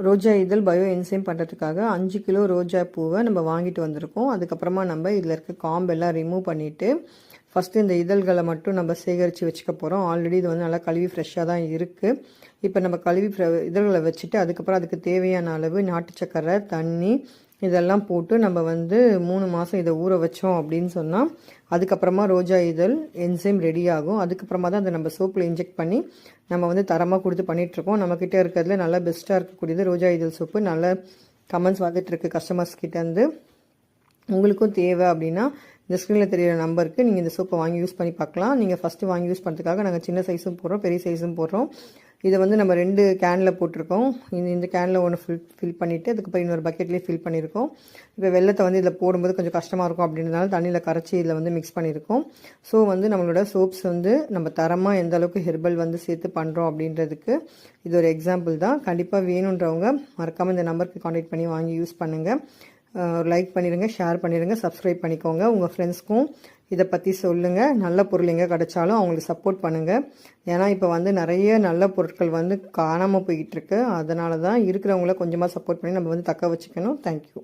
ரோஜா இதழ் bio enzyme பண்ணுறதுக்காக அஞ்சு கிலோ ரோஜா பூவை நம்ம வாங்கிட்டு வந்திருக்கோம். அதுக்கப்புறமா நம்ம இதில் இருக்க காம்பெல்லாம் ரிமூவ் பண்ணிவிட்டு ஃபஸ்ட்டு இந்த இதழ்களை மட்டும் நம்ம சேகரித்து வச்சுக்க போகிறோம் ஆல்ரெடி இது வந்து நல்லா கழுவி ஃப்ரெஷ்ஷாக தான் இருக்குது இப்போ நம்ம கழுவி இதழ்களை வச்சுட்டு அதுக்கப்புறம் அதுக்கு தேவையான அளவு நாட்டு சக்கரை தண்ணி இதெல்லாம் போட்டு நம்ம வந்து மூணு மாதம் இதை ஊற வச்சோம் அப்படின்னு சொன்னால் அதுக்கப்புறமா ரோஜா இதழ் என்சைம் ரெடி ஆகும். அதுக்கப்புறமா தான் அதை நம்ம சோப்பில் இன்ஜெக்ட் பண்ணி நம்ம வந்து தரமாக கொடுத்து பண்ணிகிட்ருக்கோம் நம்மக்கிட்ட இருக்கிறதுல நல்லா பெஸ்ட்டாக இருக்கக்கூடியது ரோஜா இதழ் சோப்பு நல்ல கமெண்ட்ஸ் வந்துட்டுருக்கு கஸ்டமர்ஸ் கிட்டேருந்து உங்களுக்கும் தேவை அப்படின்னா இந்த ஸ்க்ரீனில் தெரியிற நம்பருக்கு நீங்கள் இந்த சோப்பை வாங்கி யூஸ் பண்ணி பார்க்கலாம். நீங்கள் ஃபஸ்ட்டு வாங்கி யூஸ் பண்ணுறதுக்காக நாங்கள் சின்ன சைஸும் போடுறோம் பெரிய சைஸும் போடுறோம். இதை வந்து நம்ம ரெண்டு கேனில் போட்டிருக்கோம். இந்த இந்த கேனில் ஒன்று ஃபில் ஃபில் பண்ணிவிட்டு அதுக்கப்புறம் இன்னொரு பக்கெட்லேயே ஃபில் பண்ணியிருக்கோம். இப்போ வெள்ளத்தை வந்து இதில் போடும்போது கொஞ்சம் கஷ்டமாக இருக்கும் அப்படின்றதுனால தண்ணியில் கரைச்சி இதில் வந்து மிக்ஸ் பண்ணியிருக்கோம். ஸோ வந்து நம்மளோட சோப்ஸ் வந்து நம்ம தரமாக எந்த அளவுக்கு ஹெர்பல் வந்து சேர்த்து பண்ணுறோம் அப்படின்றதுக்கு இது ஒரு எக்ஸாம்பிள் தான். கண்டிப்பாக வேணுன்றவங்க மறக்காமல் இந்த நம்பருக்கு காண்டாக்ட் பண்ணி வாங்கி யூஸ் பண்ணுங்கள் லைக் பண்ணிடுங்க ஷேர் பண்ணிடுங்க சப்ஸ்கிரைப் பண்ணிக்கோங்க. உங்கள் ஃப்ரெண்ட்ஸ்க்கும் இதை பற்றி சொல்லுங்கள் நல்ல பொருள் எங்கே கிடைச்சாலும் அவங்களுக்கு சப்போர்ட் பண்ணுங்கள் ஏன்னா இப்போ வந்து நிறைய நல்ல பொருட்கள் வந்து காணாமல் போய்கிட்டு இருக்கு. அதனால தான் இருக்கிறவங்கள கொஞ்சமாக சப்போர்ட் பண்ணி நம்ம வந்து தக்க வச்சுக்கணும். தேங்க்யூ